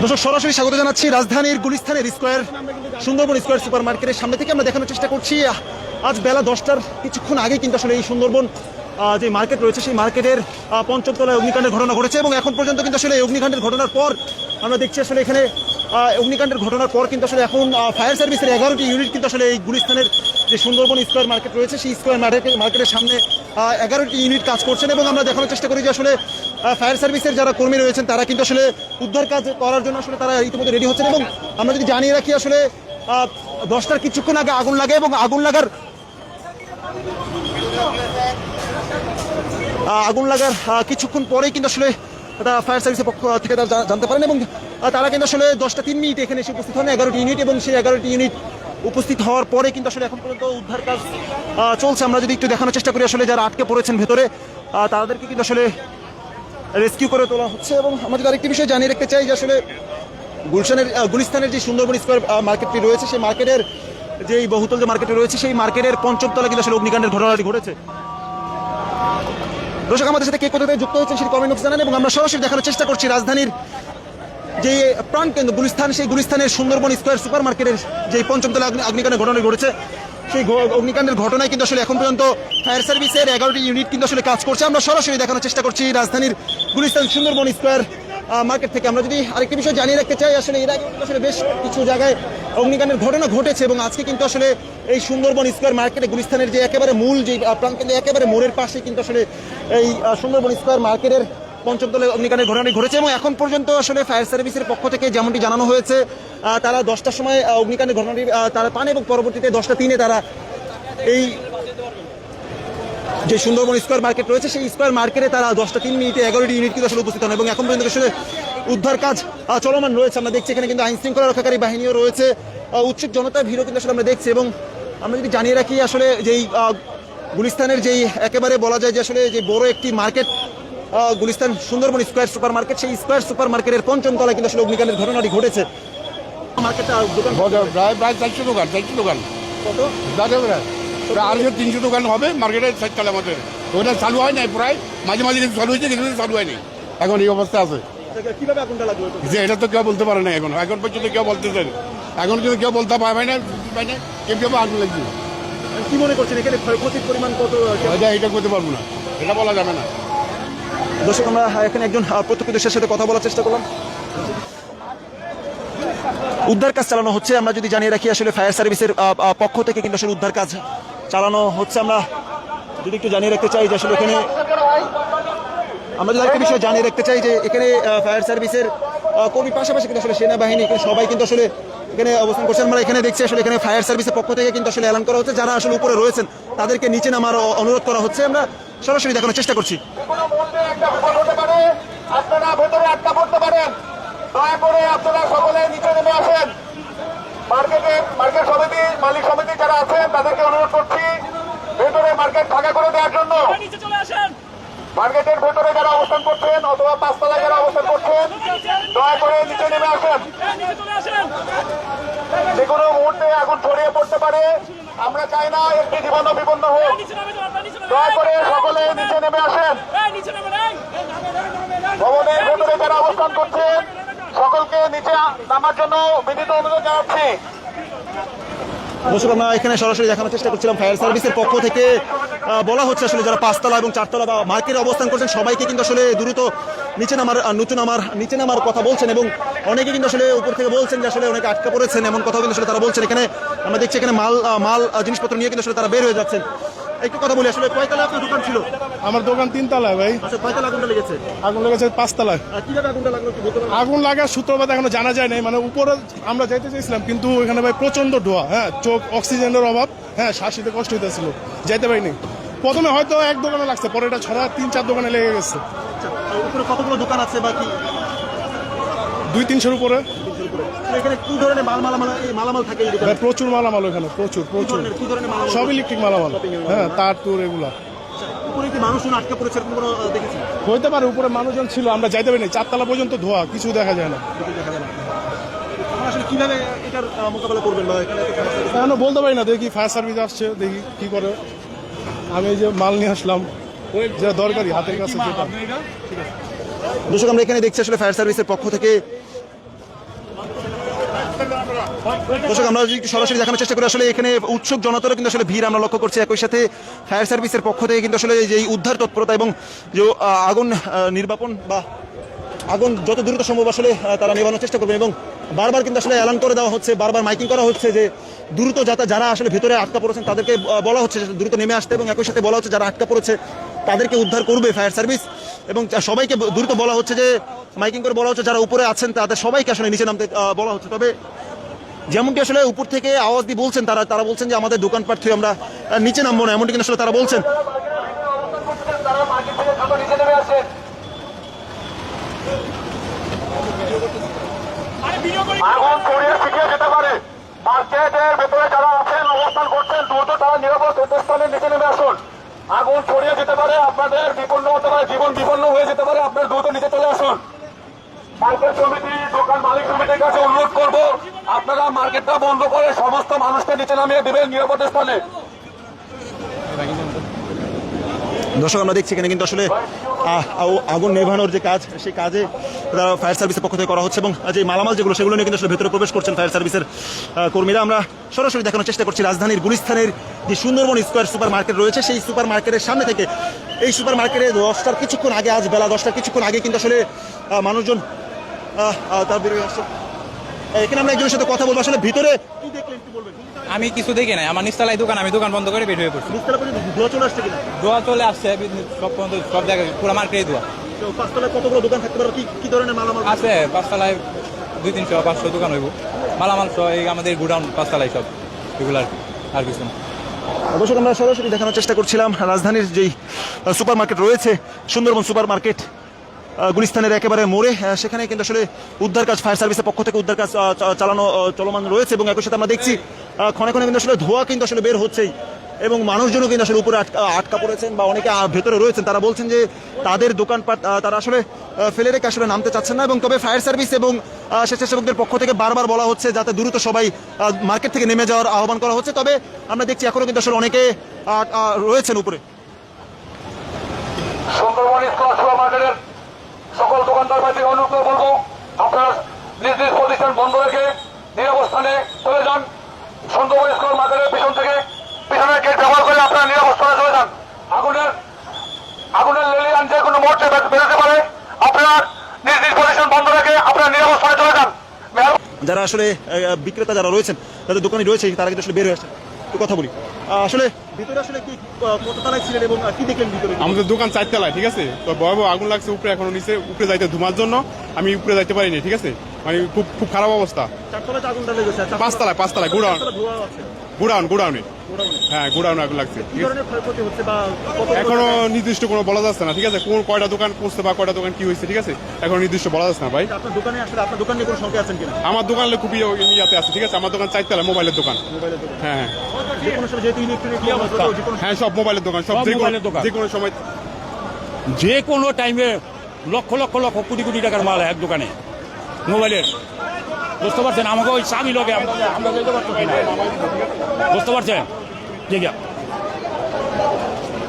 দর্শক সরাসরি স্বাগত জানাচ্ছি রাজধানীর গুলিস্তানের square Sundarban square super market সামনে থেকে আমরা দেখানোর চেষ্টা করছি। আজ বেলা দশটার কিছুক্ষণ আগে কিন্তু আসলে এই সুন্দরবন যে মার্কেট রয়েছে সেই মার্কেটের আহ, পঞ্চম তলায় অগ্নিকাণ্ডের ঘটনা ঘটেছে এবং এখন পর্যন্ত কিন্তু আসলে এই অগ্নিকাণ্ডের ঘটনার পর আমরা দেখছি আসলে এখানে অগ্নিকাণ্ডের ঘটনার পর কিন্তু আসলে এখন ফায়ার সার্ভিসের এগারোটি ইউনিট কিন্তু আসলে এই গুলিস্তানের যে সুন্দরবন স্কোয়ার মার্কেট রয়েছে, সেই স্কোয়ার মার্কেট মার্কেটের সামনে এগারোটি ইউনিট কাজ করছেন এবং আমরা দেখানোর চেষ্টা করি যে আসলে ফায়ার সার্ভিসের যারা কর্মী রয়েছেন, তারা কিন্তু আসলে উদ্ধার কাজ করার জন্য আসলে তারা ইতিমধ্যে রেডি হচ্ছেন এবং আমরা যদি জানিয়ে রাখি আসলে দশটার কিছুক্ষণ আগে আগুন লাগে এবং আগুন লাগার আগুন লাগার কিছুক্ষণ পরেই কিন্তু আসলে তারা ফায়ার সার্ভিসের পক্ষ থেকে তারা জানতে পারেন এবং তারা কিন্তু আসলে দশটা তিন মিনিট এখানে এসে উপস্থিত হন, এগারোটি ইউনিট এবং সেই এগারোটি ইউনিট উপস্থিত হওয়ার পরে কিন্তু আসলে এখন পর্যন্ত উদ্ধার কাজ চলছে। আমরা যদি একটু দেখানোর চেষ্টা করি আসলে যারা আটকে পড়েছেন ভেতরে তাদেরকে কিন্তু আসলে রেস্কিউ করে তোলা হচ্ছে। এবং আমাদের আরেকটি বিষয় জানিয়ে রাখতে চাই যে আসলে গুলশানের গুলিস্তানের যে সুন্দরবন স্কোয়ার মার্কেটটি রয়েছে, সেই মার্কেটের যেই বহুতল যে মার্কেটে রয়েছে, সেই মার্কেটের পঞ্চম তলা কিন্তু আসলে অগ্নিকাণ্ডের ঘটনাটি ঘটেছে। দর্শক, আমাদের সাথে কে কোথা থেকে যুক্ত হয়েছেন সেটি কমেন্ট বক্সে জানান এবং আমরা সরাসরি দেখানোর চেষ্টা করছি রাজধানীর যে প্রাণ কেন্দ্র গুলিস্তান সেই গুলিস্থানের সুন্দরবন স্কোয়ার সুপার মার্কেটের যে পঞ্চমতলা অগ্নি- অগ্নিকাণ্ডের ঘটনা ঘটেছে, সেই অগ্নিকাণ্ডের ঘটনায় কিন্তু আসলে এখন পর্যন্ত ফায়ার সার্ভিসের এগারোটি ইউনিট কিন্তু আসলে কাজ করছে। আমরা সরাসরি দেখানোর চেষ্টা করছি রাজধানীর গুলিস্তান সুন্দরবন স্কোয়ার মার্কেট থেকে। আমরা যদি আরেকটি বিষয় জানিয়ে রাখতে চাই, আসলে এর আগে আসলে বেশ কিছু জায়গায় অগ্নিকাণ্ডের ঘটনা ঘটেছে এবং আজকে কিন্তু আসলে এই সুন্দরবন স্কোয়ার মার্কেটে গুলিস্তানের যে একেবারে মূল যে প্রাণকেন্দ্র একেবারে মোড়ের পাশে কিন্তু আসলে এই সুন্দরবন স্কোয়ার মার্কেটের পঞ্চমতলে অগ্নিকাণ্ডের ঘটনাটি ঘটেছে এবং এখন পর্যন্ত আসলে ফায়ার সার্ভিসের পক্ষ থেকে যেমনটি জানানো হয়েছে তারা দশটার সময় অগ্নিকাণ্ডের ঘটনাটি তারা পান এবং পরবর্তীতে দশটা তিনে তারা এই যে সুন্দরবন স্কোয়ার মার্কেট রয়েছে, সেই স্কোয়ার মার্কেটে তারা দশটা তিন মিনিটে এগারোটি ইউনিট কিন্তু আসলে উপস্থিত হন এবং এখন পর্যন্ত আসলে উদ্ধার কাজ চলমান রয়েছে। আমরা দেখছি এখানে কিন্তু আইন শৃঙ্খলা রক্ষাকারী বাহিনীও রয়েছে। উৎসুক জনতার ভিড়ও কিন্তু আসলে আমরা দেখছি এবং আমরা যদি জানিয়ে রাখি আসলে যেই গুলিস্তানের যেই একেবারে বলা যায় যে আসলে যে বড় একটি market Gulistan Sundarban square super market সেই স্কোয়ার সুপার মার্কেটের পঞ্চম তলায় কিন্তু আসলে অগ্নিকাণ্ডের ঘটনাটি ঘটেছে। মার্কেটটা দোকান প্রায় প্রায় চারশো দোকান চারশো দোকান। কত? দাদা প্রায় প্রায় আড়াইশো তিনশো দোকান হবে মার্কেটের সাইডতলা আমাদের। ওটা চালু হয় নাই প্রায় মাঝে মাঝে কিছু চালু হয়েছে কিছু চালু হয়নি। এখন এই অবস্থা আছে। এটা? যে এটা তো কেউ বলতে পারে না এখন। এখন পর্যন্ত কেউ। এখন কিন্তু কেউ বলতে পারবে না পায় না কেউ কেউ আগুন লাগছে। কি মনে করছেন এখানে ক্ষয়ক্ষতির পরিমাণ কত? এটা করতে পারব না। এটা বলা যাবে না। দর্শক, আমরা এখানে একজন প্রত্যক্ষদর্শীর সাথে কথা বলার চেষ্টা করলাম। উদ্ধার কাজ চালানো হচ্ছে, আমরা যদি জানিয়ে রাখি আসলে ফায়ার সার্ভিসের পক্ষ থেকে কিন্তু আসলে উদ্ধার কাজ চালানো হচ্ছে। আমরা যদি একটু জানিয়ে রাখতে চাই যে আসলে এখানে আমরা যদি একটা বিষয় জানিয়ে রাখতে চাই যে এখানে ফায়ার সার্ভিসের কর্মী পাশাপাশি কিন্তু আসলে সেনাবাহিনী সবাই কিন্তু আসলে এখানে অবস্থান করছেন আমরা এখানে দেখছি আসলে এখানে ফায়ার সার্ভিসের পক্ষ থেকে কিন্তু আসলে এলান করা হচ্ছে। যারা আসলে উপরে রয়েছেন, তাদেরকে নিচে নামার অনুরোধ করা হচ্ছে। আমরা সরাসরি দেখানোর চেষ্টা করছি। হতে পারে আপনারা ভেতরে আটকা পড়তে পারেন। দয়া করে আপনারা সকলে নিচে নেমে আসেন। মার্কেটে মার্কেট সমিতি মালিক সমিতি যারা আছেন তাদেরকে অনুরোধ করছি ভেতরে মার্কেট ফাঁকা করে দেওয়ার জন্য। নিচে চলে আসেন। মার্কেটের ভেতরে যারা অবস্থান করছেন অথবা পাঁচতলায় যারা অবস্থান করছেন দয়া করে নিচে নেমে আসেন। এই নিচে চলে আসেন। যে কোনো মুহূর্তে আগুন ছড়িয়ে পড়তে পারে। আমরা চাই না একটি জীবন বিপন্ন হোক। দয়া করে সকলে নিচে নেমে আসেন। ভবনের ভেতরে যারা অবস্থান করছেন সকলকে নিচে নামার জন্য বিনীত অনুরোধ জানাচ্ছি। দর্শক আমরা এখানে সরাসরি দেখানোর চেষ্টা করছিলাম ফায়ার সার্ভিসের পক্ষ থেকে। বলা হচ্ছে আসলে যারা পাঁচতলা এবং চারতলা বা মার্কেটে অবস্থান করছেন সবাইকে কিন্তু আসলে দ্রুত নিচে নামার নিচে নামার নিচে নামার কথা বলছেন এবং অনেকে কিন্তু আসলে উপর থেকে বলছেন যে আসলে অনেকে আটকা পড়েছেন এমন কথা কিন্তু আসলে তারা বলছেন। এখানে আমরা দেখছি এখানে মাল মাল জিনিসপত্র নিয়ে কিন্তু আসলে তারা বের হয়ে যাচ্ছেন। একটু কথা বলি আসলে কয়তলা আপনার দোকান ছিল? আমার দোকান তিনতলায় ভাই। আচ্ছা কয়তলা আগুনটা লেগেছে? আগুন লেগেছে পাঁচতলায়। কীভাবে আগুনটা লাগল একটু বলতে আগুন লাগার সূত্রপাত এখনও জানা যায় নাই মানে উপরে আমরা যাইতে চাইছিলাম কিন্তু এখানে ভাই প্রচণ্ড ধোয়া হ্যাঁ চোখ অক্সিজেনের অভাব হ্যাঁ শ্বাস নিতে কষ্ট হইতেছিল যাইতে পারিনি। প্রথমে হয়তো এক দোকানে লাগছে পরে এটা ছড়া তিন চার দোকানে লেগে গেছে। আচ্ছা, উপরে কতগুলো দোকান আছে বা কি দুই তিনশোর উপরে। এখানে কি ধরনের মাল মালামাল এই মালামাল থাকে এই দোকানে? প্রচুর মালামাল ওখানে প্রচুর প্রচুর। ধরনের কি ধরনের মালামাল? সব ইলেকট্রিক মালামাল। হ্যাঁ তার টুর এগুলা। আচ্ছা, উপরে কি মানুষজন আটকে পড়েছে এরকম কোনো দেখেছি? হইতে পারে উপরে মানুষজন ছিল আমরা যাইতে পারিনি। চারতলা পর্যন্ত ধোয়া কিছু দেখা যায় না। দেখা যায় না। আসলে কীভাবে এটার মোকাবেলা করবেন বা এখানে এখনও বলতে পারি না দেখি ফায়ার সার্ভিস আসছে দেখি কি করে। আমি যে মাল নিয়ে আসলাম যেটা দরকারি হাতের কাছে যেটা। দর্শক আমরা এখানে দেখছি আসলে ফায়ার সার্ভিসের পক্ষ থেকে দর্শক, আমরা যদি সরাসরি দেখানোর চেষ্টা করি, আসলে এখানে উৎসুক জনতারও কিন্তু আসলে ভিড় আমরা লক্ষ্য করছি। একই সাথে ফায়ার সার্ভিসের পক্ষ থেকে কিন্তু আসলে যে উদ্ধার তৎপরতা এবং যে আগুন নির্বাপন বা আগুন যত দ্রুত সম্ভব আসলে তারা নেভানোর চেষ্টা করবে এবং বারবার কিন্তু আসলে অ্যালান করে দেওয়া হচ্ছে, বারবার মাইকিং করা হচ্ছে যে দ্রুত যাতে, যারা আসলে ভিতরে আটকা পড়েছেন তাদেরকে বলা হচ্ছে দ্রুত নেমে আসতে এবং একই সাথে বলা হচ্ছে যারা আটকা পড়েছে তাদেরকে উদ্ধার করবে ফায়ার সার্ভিস এবং সবাইকে দ্রুত বলা হচ্ছে যে মাইকিং করে বলা হচ্ছে যারা উপরে আছেন তাদের সবাইকে আসলে নিচে নামতে বলা হচ্ছে। তবে যেমনটি আসলে উপর থেকে আওয়াজ দিয়ে বলছেন, তারা তারা বলছেন যে আমাদের দোকানপাট থেকে আমরা নিচে নামবো না, এমনটি কিন্তু আসলে তারা বলছেন। ছড়িয়ে যেতে পারে। ভেতরে অবস্থান করছেন, দ্রুত তারা নিরাপদ নিচে আসুন। আগুন ছড়িয়ে যেতে পারে, আপনাদের বিপন্ন হতে পারে জীবন বিপন্ন হয়ে যেতে পারে, আপনার দ্রুত নিচে চলে আসুন। দর্শক, আমরা দেখছি এখানে কিন্তু আসলে আগুন নেভানোর যে কাজ, সেই কাজে তারা ফায়ার সার্ভিসের পক্ষ থেকে করা হচ্ছে এবং যে মালামাল যেগুলো, সেগুলো নিয়ে কিন্তু আসলে ভেতরে প্রবেশ করছেন ফায়ার সার্ভিসের কর্মীরা। আমরা সরাসরি দেখানোর চেষ্টা করছি রাজধানীর গুলিস্থানের যে সুন্দরবন স্কোয়ার সুপার মার্কেট রয়েছে, সেই সুপার মার্কেটের সামনে থেকে। এই সুপার মার্কেটে দশটার কিছুক্ষণ আগে, আজ বেলা দশটার কিছুক্ষণ আগে কিন্তু আসলে মানুষজন তার বেরোয় আসছে এখানে আমরা একজনের সাথে কথা বলব। আসলে ভিতরে কি দেখলেন কি বলবেন? আমি কিছু দেখি নাই। আমার নিচতলায় দোকান আমি দোকান বন্ধ করে বের হয়ে পড়ছি। ধোয়া চলে আসছে কিনা? দোয়া চলে আসছে সব পর্যন্ত সব জায়গায় পুরো মার্কেটে তো পাঁচতলায় কতগুলো দোকান থাকতে পারে? কি কি ধরনের মালামাল? আছে পাঁচতলায় দুই তিনশো পাঁচশো দোকান হইব। মালামাল এই আমাদের গুডাউন পাঁচতলায় সব। এগুলো আর আর কিছু না। অবশ্যই আমরা সরাসরি দেখানোর চেষ্টা করছিলাম। রাজধানীর যেই সুপার মার্কেট রয়েছে সুন্দরবন সুপার মার্কেট গুলিস্তানের একেবারে মোড়ে সেখানে কিন্তু আসলে উদ্ধার কাজ, ফায়ার সার্ভিসের পক্ষ থেকে উদ্ধার কাজ চালানো চলমান রয়েছে এবং একই সাথে আমরা দেখছি ক্ষণে ক্ষণে কিন্তু আসলে ধোঁয়া কিন্তু আসলে বের হচ্ছেই এবং মানুষজনও কিন্তু আসলে উপরে আটকা আটকা পড়েছেন বা অনেকে ভেতরে রয়েছেন। তারা বলছেন যে তাদের দোকানপাট তারা আসলে ফেলে রেখে আসলে নামতে চাচ্ছেন না এবং তবে ফায়ার সার্ভিস এবং স্বেচ্ছাসেবকদের পক্ষ থেকে বারবার বলা হচ্ছে যাতে দ্রুত সবাই মার্কেট থেকে নেমে যাওয়ার আহ্বান করা হচ্ছে। তবে আমরা দেখছি এখনও কিন্তু আসলে অনেকে রয়েছেন উপরে। সুন্দরবন স্কোয়ার সুপার মার্কেটের সকল দোকানদার ভাইদের অনুরোধ করে বলব, আপনার নিজ নিজ প্রতিষ্ঠান বন্ধ রেখে নিরাবস্থানে চলে যান। সুন্দরবন স্কোয়ার পিছন থেকে পিছনের গেট ব্যবহার করে আপনারা নিরাবস্থানে চলে যান। আগুনের আগুনের লেলিয়ান যে কোনো মুহূর্তে বেরোতে পারে। আপনারা নিজ নিজ প্রতিষ্ঠান বন্ধ রেখে আপনারা নিরাবস্থানে চলে যান। যারা আসলে বিক্রেতা যারা রয়েছেন, তাদের দোকানে রয়েছে, তারা কিন্তু আসলে বের হয়ে আসছেন। কথা বলি। আসলে ভিতরে আসলে কি কততলায় ছিলেন এবং কি দেখলেন ভিতরে? আমাদের দোকান চারতলায় ঠিক আছে? তো ভয়াবহ আগুন লাগছে উপরে এখনও নিচে উপরে যাইতে ধুমার জন্য। আমি উপরে যাইতে পারিনি ঠিক আছে? মানে খুব খুব খারাপ অবস্থা। চারতলায় আগুনটা লেগেছে পাঁচতলায় পাঁচতলায় গোডাউন। গোডাউনে গোডাউনে। হ্যাঁ গোডাউনে আগুন লাগছে। এখনও নির্দিষ্ট কোনো বলা যাচ্ছে না ঠিক আছে? কোন কয়টা দোকান পৌঁছতে বা কয়টা দোকান কি হয়েছে ঠিক আছে? এখন নির্দিষ্ট বলা যাচ্ছে না ভাই। আপনার দোকানে আসলে আপনার দোকানে কোনো সংখ্যা আছেন কিনা? আমার দোকান খুবই ইয়াতে আছে ঠিক আছে? আমার দোকান চারতলায় মোবাইলের দোকান। মোবাইলের দোকান। হ্যাঁ হ্যাঁ। হ্যাঁ সব মোবাইলের দোকান সব মোবাইলের দোকান। যে কোনো সময় যে কোনো টাইমে লক্ষ লক্ষ লক্ষ কোটি কোটি টাকার মাল এক দোকানে। মোবাইলের। বুঝতে পারছেন? আমাকে ওই চাবি না বুঝতে পারছেন?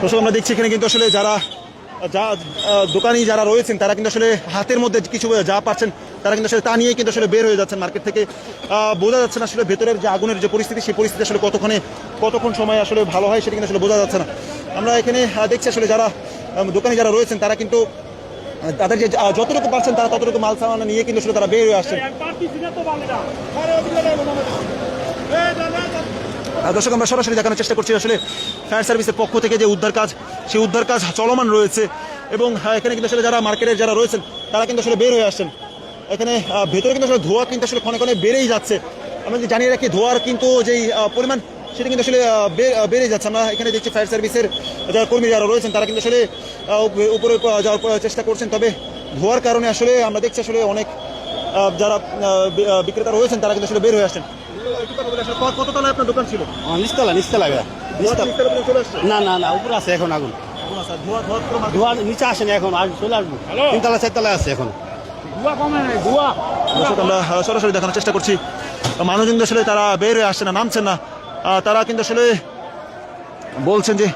দর্শক, আমরা দেখছি এখানে কিন্তু আসলে যারা, যা দোকানি যারা রয়েছেন, তারা কিন্তু আসলে হাতের মধ্যে কিছু যা পাচ্ছেন, তারা কিন্তু আসলে তা নিয়ে কিন্তু আসলে বের হয়ে যাচ্ছেন মার্কেট থেকে। বোঝা যাচ্ছে না আসলে ভেতরের যে আগুনের যে পরিস্থিতি, সেই পরিস্থিতি আসলে কতক্ষণে, কতক্ষণ সময় আসলে ভালো হয়, সেটা কিন্তু আসলে বোঝা যাচ্ছে না। আমরা এখানে দেখছি আসলে যারা দোকানি যারা রয়েছেন, তারা কিন্তু তাদের যে যতটুকু পাচ্ছেন, তারা ততটুকু মাল সামান নিয়ে কিন্তু আসলে তারা বের হয়ে আসছেন। দর্শক, আমরা সরাসরি দেখানোর চেষ্টা করছি আসলে ফায়ার সার্ভিসের পক্ষ থেকে যে উদ্ধার কাজ, সেই উদ্ধার কাজ চলমান রয়েছে। এবং এখানে কিন্তু আসলে যারা মার্কেটের যারা রয়েছেন, তারা কিন্তু আসলে বের হয়ে আসছেন। এখানে ভেতরে কিন্তু আসলে ধোঁয়া কিন্তু আসলে ক্ষণে ক্ষণে বেড়েই যাচ্ছে। আমরা যদি জানিয়ে রাখি, ধোঁয়ার কিন্তু যেই পরিমাণ, সেটা কিন্তু আসলে বেড়ে যাচ্ছে। আমরা এখানে দেখছি ফায়ার সার্ভিসের যারা কর্মী যারা রয়েছেন, তারা কিন্তু আসলে উপরে যাওয়ার চেষ্টা করছেন। তবে ধোঁয়ার কারণে আসলে আমরা দেখছি আসলে অনেক যারা বিক্রেতা রয়েছেন, তারা কিন্তু আসলে বের হয়ে আসছেন। কত তলায় আপনার দোকান ছিল? নিচতলা নিচতলা না না না উপরে আছে এখন আগুন। ধোঁয়া নিচে আসেনি এখন আজ চলে আসব। তিনতলা চারতলায় আছে এখন। আমরা সরাসরি দেখানোর চেষ্টা করছি। মানুষজন আসলে তারা বের হয়ে আসছে না নামছেন না। তারা কিন্তু আসলে বলছেন যে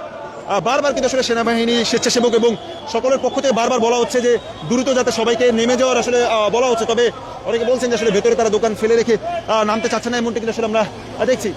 বারবার কিন্তু আসলে সেনাবাহিনী স্বেচ্ছাসেবক এবং সকলের পক্ষ থেকে বারবার বলা হচ্ছে যে দ্রুত যাতে সবাইকে নেমে যাওয়ার আসলে বলা হচ্ছে। তবে অনেকে বলছেন যে আসলে ভেতরে তারা দোকান ফেলে রেখে নামতে চাচ্ছে না এমনটি কিন্তু আসলে আমরা দেখছি।